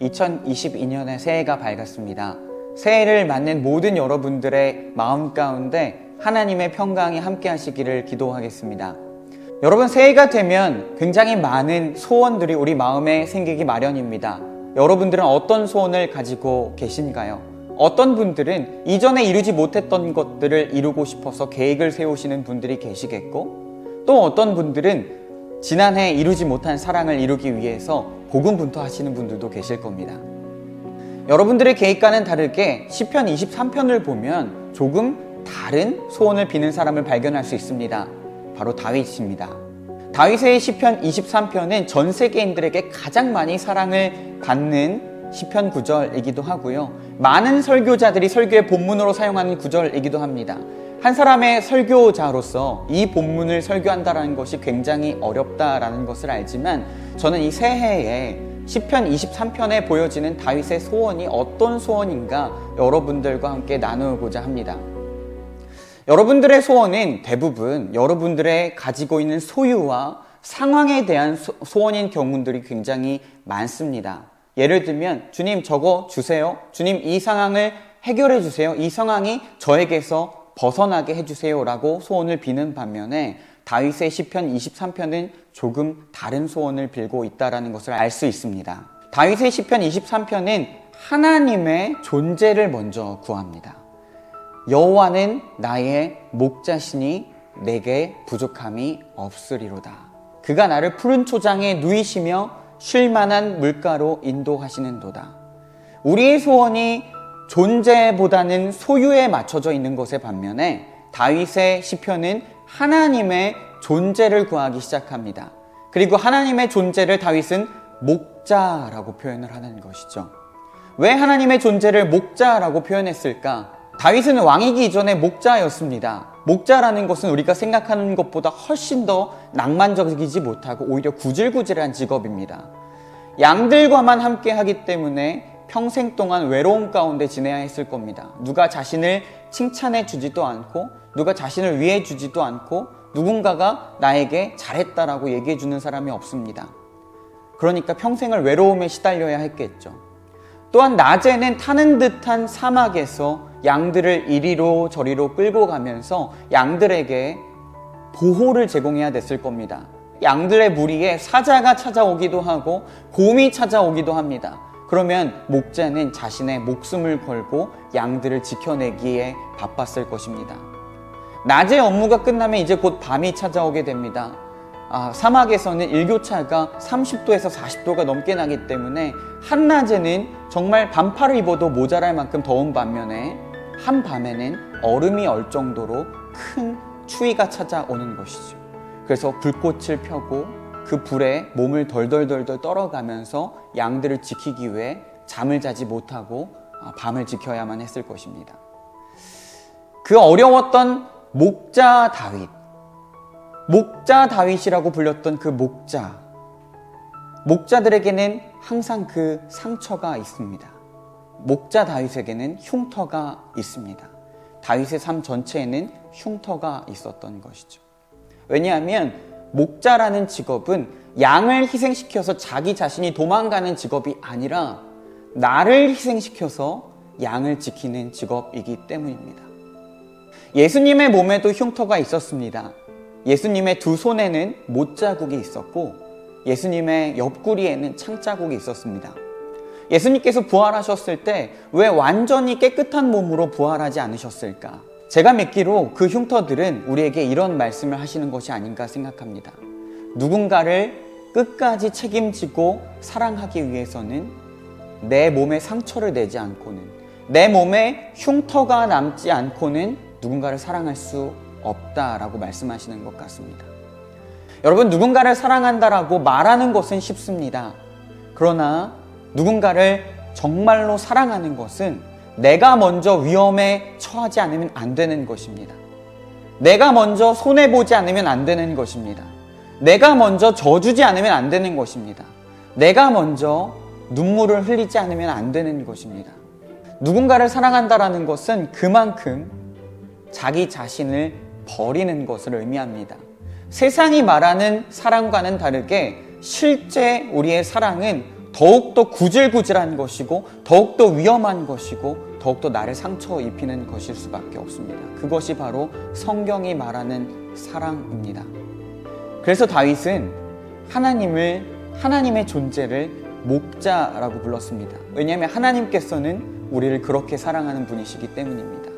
2022년의 새해가 밝았습니다. 새해를 맞는 모든 여러분들의 마음 가운데 하나님의 평강이 함께 하시기를 기도하겠습니다. 여러분, 새해가 되면 굉장히 많은 소원들이 우리 마음에 생기기 마련입니다. 여러분들은 어떤 소원을 가지고 계신가요? 어떤 분들은 이전에 이루지 못했던 것들을 이루고 싶어서 계획을 세우시는 분들이 계시겠고, 또 어떤 분들은 지난해 이루지 못한 사랑을 이루기 위해서 고군분투하시는 분들도 계실 겁니다. 여러분들의 계획과는 다르게 시편 23편을 보면 조금 다른 소원을 비는 사람을 발견할 수 있습니다. 바로 다윗입니다. 다윗의 시편 23편은 전 세계인들에게 가장 많이 사랑을 받는 시편 구절이기도 하고요. 많은 설교자들이 설교의 본문으로 사용하는 구절이기도 합니다. 한 사람의 설교자로서 이 본문을 설교한다는 것이 굉장히 어렵다라는 것을 알지만 저는 이 새해에 시편 23편에 보여지는 다윗의 소원이 어떤 소원인가 여러분들과 함께 나누고자 합니다. 여러분들의 소원은 대부분 여러분들의 가지고 있는 소유와 상황에 대한 소, 소원인 경우들이 굉장히 많습니다. 예를 들면 주님 저거 주세요. 주님 이 상황을 해결해 주세요. 이 상황이 저에게서 벗어나게 해주세요라고 소원을 비는 반면에 다윗의 시편 23편은 조금 다른 소원을 빌고 있다라는 것을 알 수 있습니다. 다윗의 시편 23편은 하나님의 존재를 먼저 구합니다. 여호와는 나의 목자시니 내게 부족함이 없으리로다. 그가 나를 푸른 초장에 누이시며 쉴 만한 물가로 인도하시는도다. 우리의 소원이 존재보다는 소유에 맞춰져 있는 것에 반면에 다윗의 시편은 하나님의 존재를 구하기 시작합니다. 그리고 하나님의 존재를 다윗은 목자라고 표현을 하는 것이죠. 왜 하나님의 존재를 목자라고 표현했을까? 다윗은 왕이기 이전에 목자였습니다. 목자라는 것은 우리가 생각하는 것보다 훨씬 더 낭만적이지 못하고 오히려 구질구질한 직업입니다. 양들과만 함께 하기 때문에 평생 동안 외로움 가운데 지내야 했을 겁니다. 누가 자신을 칭찬해 주지도 않고, 누가 자신을 위해 주지도 않고, 누군가가 나에게 잘했다라고 얘기해 주는 사람이 없습니다. 그러니까 평생을 외로움에 시달려야 했겠죠. 또한 낮에는 타는 듯한 사막에서 양들을 이리로 저리로 끌고 가면서 양들에게 보호를 제공해야 됐을 겁니다. 양들의 무리에 사자가 찾아오기도 하고 곰이 찾아오기도 합니다. 그러면 목자는 자신의 목숨을 걸고 양들을 지켜내기에 바빴을 것입니다. 낮의 업무가 끝나면 이제 곧 밤이 찾아오게 됩니다. 아, 사막에서는 일교차가 30도에서 40도가 넘게 나기 때문에 한낮에는 정말 반팔을 입어도 모자랄 만큼 더운 반면에 한밤에는 얼음이 얼 정도로 큰 추위가 찾아오는 것이죠. 그래서 불꽃을 펴고 그 불에 몸을 덜덜덜덜 떨어가면서 양들을 지키기 위해 잠을 자지 못하고 밤을 지켜야만 했을 것입니다. 그 어려웠던 목자 다윗, 목자 다윗이라고 불렸던 그 목자, 목자들에게는 항상 그 상처가 있습니다. 목자 다윗에게는 흉터가 있습니다. 다윗의 삶 전체에는 흉터가 있었던 것이죠. 왜냐하면 목자라는 직업은 양을 희생시켜서 자기 자신이 도망가는 직업이 아니라 나를 희생시켜서 양을 지키는 직업이기 때문입니다. 예수님의 몸에도 흉터가 있었습니다. 예수님의 두 손에는 못 자국이 있었고 예수님의 옆구리에는 창 자국이 있었습니다. 예수님께서 부활하셨을 때 왜 완전히 깨끗한 몸으로 부활하지 않으셨을까? 제가 믿기로 그 흉터들은 우리에게 이런 말씀을 하시는 것이 아닌가 생각합니다. 누군가를 끝까지 책임지고 사랑하기 위해서는 내 몸에 상처를 내지 않고는 내 몸에 흉터가 남지 않고는 누군가를 사랑할 수 없다라고 말씀하시는 것 같습니다. 여러분, 누군가를 사랑한다라고 말하는 것은 쉽습니다. 그러나 누군가를 정말로 사랑하는 것은 내가 먼저 위험에 처하지 않으면 안 되는 것입니다. 내가 먼저 손해보지 않으면 안 되는 것입니다. 내가 먼저 져주지 않으면 안 되는 것입니다. 내가 먼저 눈물을 흘리지 않으면 안 되는 것입니다. 누군가를 사랑한다라는 것은 그만큼 자기 자신을 버리는 것을 의미합니다. 세상이 말하는 사랑과는 다르게 실제 우리의 사랑은 더욱더 구질구질한 것이고 더욱더 위험한 것이고 더욱더 나를 상처 입히는 것일 수밖에 없습니다. 그것이 바로 성경이 말하는 사랑입니다. 그래서 다윗은 하나님을 하나님의 존재를 목자라고 불렀습니다. 왜냐하면 하나님께서는 우리를 그렇게 사랑하는 분이시기 때문입니다.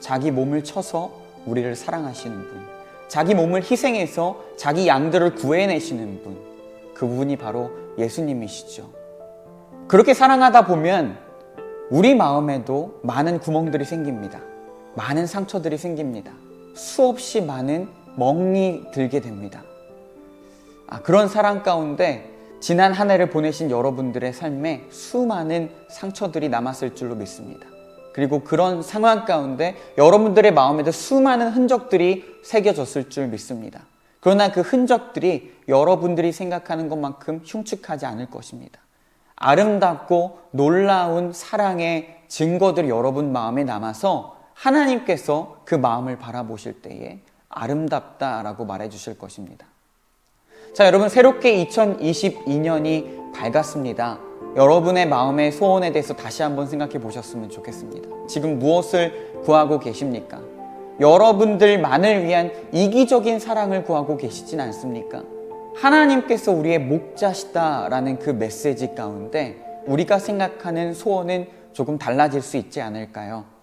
자기 몸을 쳐서 우리를 사랑하시는 분, 자기 몸을 희생해서 자기 양들을 구해내시는 분, 그분이 바로 예수님이시죠. 그렇게 사랑하다 보면 우리 마음에도 많은 구멍들이 생깁니다. 많은 상처들이 생깁니다. 수없이 많은 멍이 들게 됩니다. 아, 그런 사랑 가운데 지난 한 해를 보내신 여러분들의 삶에 수많은 상처들이 남았을 줄로 믿습니다. 그리고 그런 상황 가운데 여러분들의 마음에도 수많은 흔적들이 새겨졌을 줄 믿습니다. 그러나 그 흔적들이 여러분들이 생각하는 것만큼 흉측하지 않을 것입니다. 아름답고 놀라운 사랑의 증거들이 여러분 마음에 남아서 하나님께서 그 마음을 바라보실 때에 아름답다라고 말해 주실 것입니다. 자, 여러분, 새롭게 2022년이 밝았습니다. 여러분의 마음의 소원에 대해서 다시 한번 생각해 보셨으면 좋겠습니다. 지금 무엇을 구하고 계십니까? 여러분들만을 위한 이기적인 사랑을 구하고 계시진 않습니까? 하나님께서 우리의 목자시다라는 그 메시지 가운데 우리가 생각하는 소원은 조금 달라질 수 있지 않을까요?